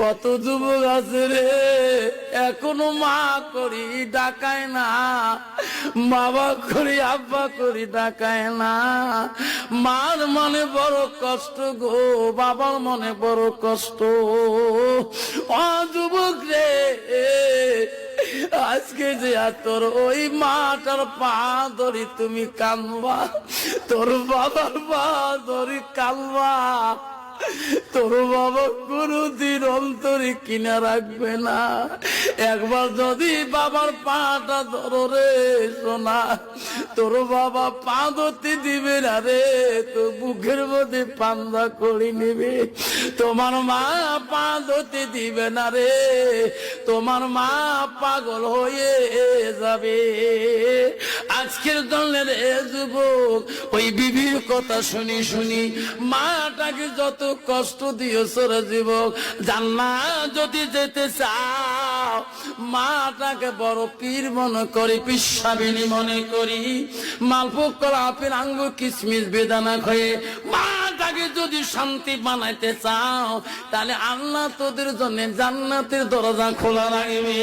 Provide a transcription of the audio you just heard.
কত যুবক আছে রে? এখনও মা করি ডাকায় না, বাবা করি, আব্বা করি ডাকায় না। মার মনে বড় কষ্ট গো, বাবার মনে বড় কষ্ট। অ যুবক রে, আজকে যে তোর ওই মাটার পা ধরি তুমি কানবা, তোর বাবার পা ধরি কানবা। তোর বাবা কোনদিন অন্তরে কিনা রাখবে না। একবার যদি বাবার পাটা ধরো রে সোনা, তোর বাবা পা ধরতে দিবে না রে, তো বুকের মধ্যে পান্দা করে নেবে। তোমার মা পা ধরতে দিবে না রে, তোমার মা পাগল হয়ে যাবে। আজকের দলের যুবক ওই বিবির কথা শুনি শুনি মাটাকে যত কষ্ট দিয়েছ রে যুবক। জান্না যদি যেতে চাও, মাটাকে বড় পীর মনে করি, পিসাবিনী মনে করি। মালভোগ করা আপেল আঙ্গুর, কিসমিস, বেদানা খয়ে মাটাকে যদি শান্তি বানাইতে চাও, তাহলে আল্লাহ তোদের জন্য জান্নাতের দরজা খোলা রাখবে।